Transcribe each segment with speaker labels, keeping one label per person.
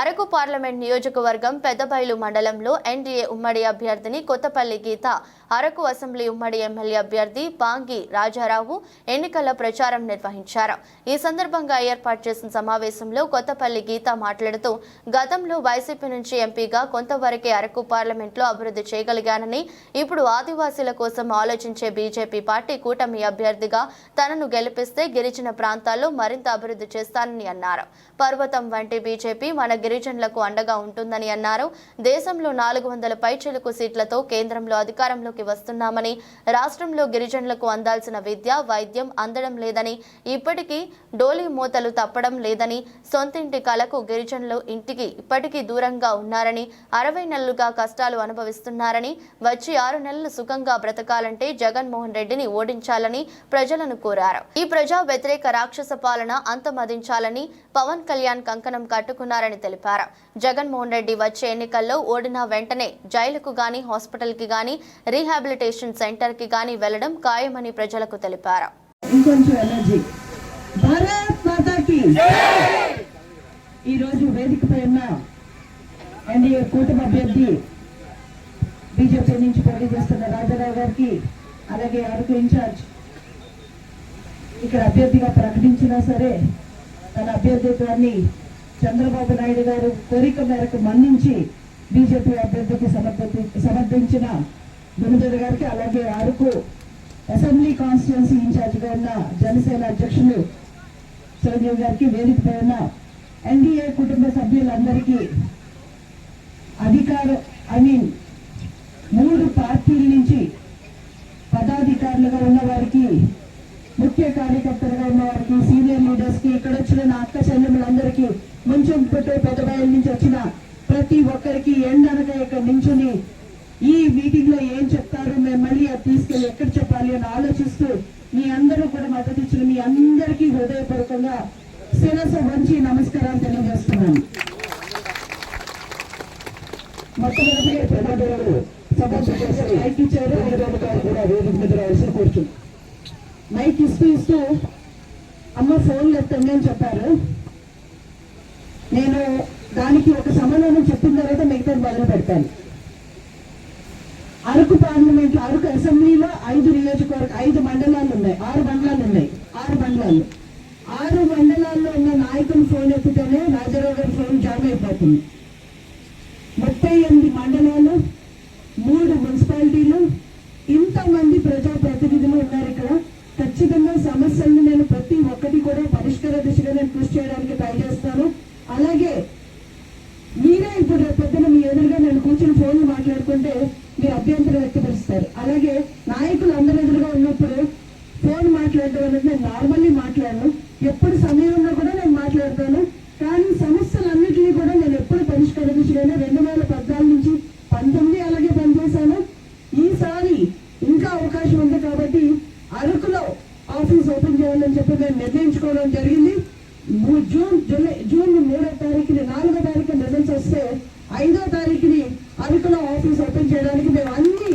Speaker 1: Araku parliament నియోజకవర్గం పెద్దబైలు మండలంలో NDA ఉమ్మడి అభ్యర్థిని కొత్తపల్లి గీత అరకు అసెంబ్లీ ఉమ్మడి ఎమ్మెల్యే అభ్యర్థి పాంగి రాజారావు ఎన్నికల ప్రచారం నిర్వహించారు. ఈ సందర్భంగా ఏర్పాటు చేసిన సమావేశంలో కొత్తపల్లి గీత మాట్లాడుతూ గతంలో వైసీపీ నుంచి ఎంపీగా కొంతవరకే అరకు పార్లమెంట్లో అభివృద్ధి చేయగలిగానని ఇప్పుడు ఆదివాసీల కోసం ఆలోచించే బీజేపీ పార్టీ కూటమి అభ్యర్థిగా తనను గెలిపిస్తే గిరిజన ప్రాంతాల్లో మరింత అభివృద్ధి చేస్తానని అన్నారు. పర్వతం వంటి బీజేపీ మన గిరిజనులకు అండగా ఉంటుందని అన్నారు. దేశంలో నాలుగు వందల పైచిలుకు సీట్లతో కేంద్రంలో అధికారంలోకి వస్తున్నామని రాష్ట్రంలో గిరిజనులకు అందాల్సిన విద్య వైద్యం అందడం లేదని ఇప్పటికీ డోలీ మూతలు తప్పడం లేదని సొంతింటి కళకు గిరిజనులు ఇంటికి ఇప్పటికీ దూరంగా ఉన్నారని అరవై నెలలుగా కష్టాలు అనుభవిస్తున్నారని వచ్చి ఆరు నెలలు సుఖంగా బ్రతకాలంటే జగన్మోహన్ రెడ్డిని ఓడించాలని ప్రజలను కోరారు. ఈ ప్రజా వ్యతిరేక రాక్షస పాలన అంతమదించాలని పవన్ కళ్యాణ్ కంకణం కట్టుకున్నారని తెలిపారు. తెలిపారు. జగన్మోహన్ రెడ్డి వచ్చే ఎన్నికల్లో ఓడిన వెంటనే జైలుకు గాని హాస్పిటల్కి గాని రీహాబిలిటేషన్ సెంటర్కి గాని వెళ్ళడం ఖాయమని ప్రజలకు తెలిపారు.
Speaker 2: ఈరోజు వేదికపై ఉన్న ఎన్డీఏ కూటమి అభ్యర్థి బీజేపీ నుంచి పోటీ చేస్తున్న రాజారావు గారికి అలాగే అరకు ఇన్ఛార్జ్ ఇక్కడ అభ్యర్థిగా ప్రకటించినా సరే తన అభ్యర్థిత్వాన్ని చంద్రబాబు నాయుడు గారు కోరిక మేరకు మన్నించి బీజేపీ అభ్యర్థికి సమర్థి సమర్థించిన గురుదర్ గారికి అలాగే అరకు అసెంబ్లీ కాన్స్టిట్యున్సీ ఇన్ఛార్జిగా ఉన్న జనసేన అధ్యక్షులు సోనియా గారికి వేదికపై ఉన్న ఎన్డీఏ కుటుంబ సభ్యులందరికీ అధికారం ఐ మీన్ మూడు పార్టీల నుంచి పదాధికారులుగా ఉన్న వారికి ముఖ్య కార్యకర్తలుగా ఉన్న వారికి సీనియర్ లీడర్స్కి ఇక్కడ వచ్చిన నా అక్క చెల్లెములందరికీ కొంచెం పెట్టే పెద్దబాయల నుంచి వచ్చిన ప్రతి ఒక్కరికి ఎండనక ఇక్కడ నించుని ఈ మీటింగ్లో ఏం చెప్తారు మేము మళ్ళీ అది తీసుకెళ్ళి ఎక్కడ చెప్పాలి అని ఆలోచిస్తూ మీ అందరూ కూడా మద్దతు ఇచ్చిన మీ అందరికీ హృదయపూర్వకంగా శిరస వంచి నమస్కారాలు తెలియజేస్తున్నాను. మొట్టమొదటిగా చేశారు మైక్ ఇచ్చారు. కూడా వేదిక మీద రావాల్సిన మైక్ ఇస్తూ ఇస్తూ అమ్మ ఫోన్ ఎత్తండి అని చెప్పారు. నేను దానికి ఒక సమాధానం చెప్పిన తర్వాత మిగతా మొదలు పెడతాను. అరకు పార్లమెంట్ అరకు అసెంబ్లీలో ఐదు నియోజకవర్గ ఐదు మండలాలు ఉన్నాయి. ఆరు మండలాలు ఉన్నాయి. ఆరు మండలాలు. ఆరు మండలాల్లో ఉన్న నాయకులు ఫోన్ ఎత్తితేనే రాజారావు గారి ఫోన్ జామ్ అయిపోతుంది. ముప్పై ఎనిమిది మండలాలు మూడు మున్సిపాలిటీలు ఇంతమంది ప్రజాప్రతినిధులు ఉన్నారు ఇక్కడ. ఖచ్చితంగా సమస్యలను నేను ప్రతి ఒక్కటి కూడా పరిష్కార దిశగా నేను కృషి చేయడానికి ట్రై చేస్తాను. అలాగే మీరే ఇప్పుడు రేపు మీ ఎదురుగా నేను కూర్చుని ఫోన్ మాట్లాడుకుంటే మీరు అభ్యంతరం వ్యక్తపరుస్తారు. అలాగే నాయకులు అందరి ఎదురుగా ఉన్నప్పుడు ఫోన్ మాట్లాడడం అనేది నేను నార్మల్లీ మాట్లాడను. ఎప్పుడు సమయం ఉన్నా కూడా నేను మాట్లాడతాను. కానీ సమస్యలన్నింటినీ కూడా నేను ఎప్పుడు పరిష్కరించలేను. రెండు వేల పద్నాలుగు నుంచి పంతొమ్మిది అలాగే పనిచేశాను. ఈసారి ఇంకా అవకాశం ఉంది కాబట్టి అరకులో ఆఫీస్ ఓపెన్ చేయాలని చెప్పి మేము నిర్ణయించుకోవడం జరిగింది. జూన్ జూలై జూన్ మూడో తారీఖుని నాలుగో తారీఖు రిజల్ట్స్ వస్తే ఐదో తారీఖుని అరకులో ఆఫీస్ ఓపెన్ చేయడానికి మేము అన్ని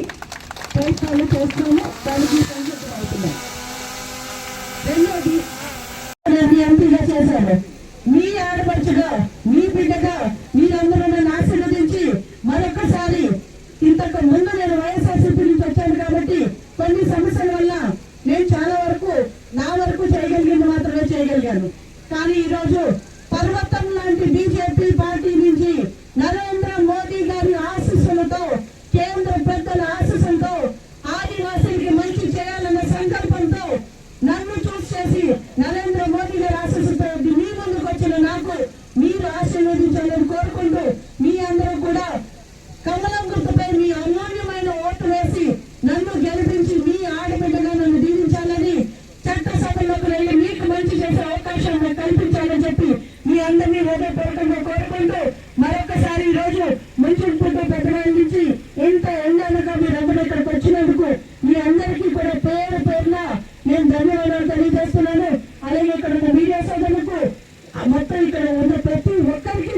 Speaker 2: ప్రయత్నాలు చేస్తున్నాము. దానికి సంసిద్ధం అవుతున్నాం రెండోది ఎంపీగా చేశారు. మీ ఆడపడుచుగా మీ బిడ్డగా మీరందరూ నన్ను ఆశీర్వదించి మరొకసారి ఇంతకు ముందు నేను వైఎస్ఆర్సీపీ నుంచి వచ్చాను కాబట్టి కొన్ని సమస్యల వల్ల నేను చాలా వరకు నా వరకు చేయగలిగింది మాత్రమే చేయగలిగాను కానీ ఈ రోజు పర్వతం లాంటి బీజేపీ పార్టీ నుంచి నరేంద్ర మోదీ గారి ఆశీస్సులతో కేంద్ర పెద్దల ఆశీస్సులతో ఆదివాసీలకి మంచి చేయాలన్న సంకల్పంతో నన్ను చూస్ చేసి నరేంద్ర మోదీ గారి ఆశీస్సుతో మీ ముందుకు వచ్చిన నాకు మీరు ఆశీర్వదించాలని కోరుకుంటూ మీ అందరూ కూడా కమలం గుర్తుపై మీ అమూల్యమైన ఓటు వేసి నన్ను గెలిపించి మీ ఆడబిడ్డగా నన్ను దీవించాలని చట్టసభలోకి వెళ్ళి మీకు మంచి చేసే అవకాశం నాకు కల్పించాలని చెప్పి మీ అందరినీ హృదయపూర్వకంగా కోరుకుంటూ మరొకసారి ఈ రోజు మంచి